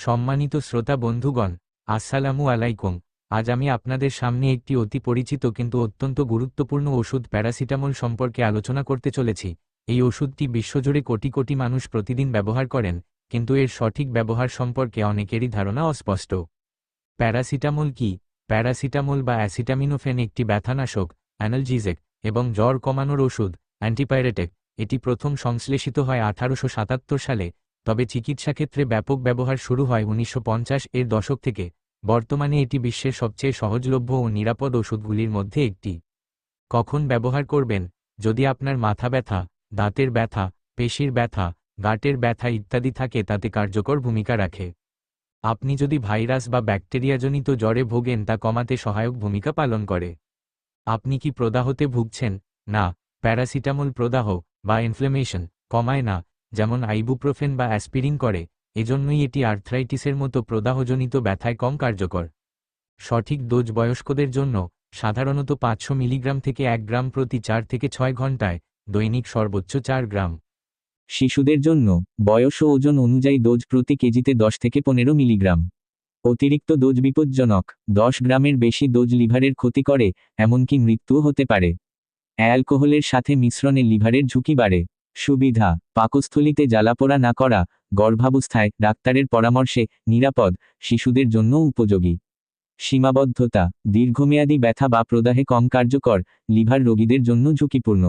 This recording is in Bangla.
সম্মানিত শ্রোতা বন্ধুগণ, আসসালামু আলাইকুম। আজ আমি আপনাদের সামনে একটি অতি পরিচিত কিন্তু অত্যন্ত গুরুত্বপূর্ণ ওষুধ প্যারাসিটামল সম্পর্কে আলোচনা করতে চলেছি। এই ওষুধটি বিশ্বজুড়ে কোটি কোটি মানুষ প্রতিদিন ব্যবহার করেন, কিন্তু এর সঠিক ব্যবহার সম্পর্কে অনেকেরই ধারণা অস্পষ্ট। প্যারাসিটামল কি? প্যারাসিটামল বা অ্যাসিটামিনোফেন একটি ব্যথানাশক অ্যানালজিজেক এবং জ্বর কমানোর ওষুধ, অ্যান্টিপাইরেটেক। এটি প্রথম সংশ্লেষিত হয় আঠারোশো সাতাত্তর সালে তবে চিকিৎসাক্ষেত্রে ব্যাপক ব্যবহার শুরু হয় উনিশশো পঞ্চাশ এর দশক থেকে। বর্তমানে এটি বিশ্বের সবচেয়ে সহজলভ্য ও নিরাপদ ওষুধগুলির মধ্যে একটি। কখন ব্যবহার করবেন? যদি আপনার মাথা ব্যথা, দাঁতের ব্যথা, পেশির ব্যথা, গাঁটের ব্যথা ইত্যাদি থাকে তাতে কার্যকর ভূমিকা রাখে। আপনি যদি ভাইরাস বা ব্যাকটেরিয়াজনিত জ্বরে ভোগেন তা কমাতে সহায়ক ভূমিকা পালন করে। আপনি কি প্রদাহতে ভুগছেন? না, প্যারাসিটামল প্রদাহ বা ইনফ্লেমেশন কমায় না। যেমন আইবুপ্রোফেন বা অ্যাসপিরিন করে, এজন্যই এটি আর্থ্রাইটিসের মতো প্রদাহজনিত ব্যথায় কম কার্যকর। সঠিক ডোজ বয়স্কদের জন্য সাধারণত পাঁচশো মিলিগ্রাম থেকে এক গ্রাম প্রতি চার থেকে ছয় ঘন্টায় দৈনিক সর্বোচ্চ চার গ্রাম। শিশুদের জন্য বয়স ও ওজন অনুযায়ী ডোজ প্রতি কেজিতে দশ থেকে পনেরো মিলিগ্রাম। অতিরিক্ত ডোজ বিপজ্জনক, দশ গ্রামের বেশি ডোজ লিভারের ক্ষতি করে, এমনকি মৃত্যুও হতে পারে। অ্যালকোহলের সাথে মিশ্রণে লিভারের ঝুঁকি বাড়ে। সুবিধা, পাকস্থলিতে জ্বালাপোড়া না করা, গর্ভাবস্থায়, ডাক্তারের পরামর্শে, নিরাপদ, শিশুদের জন্য উপযোগী। সীমাবদ্ধতা, দীর্ঘমেয়াদী ব্যথা বা প্রদাহে কম কার্যকর, লিভার রোগীদের জন্য ঝুঁকিপূর্ণ।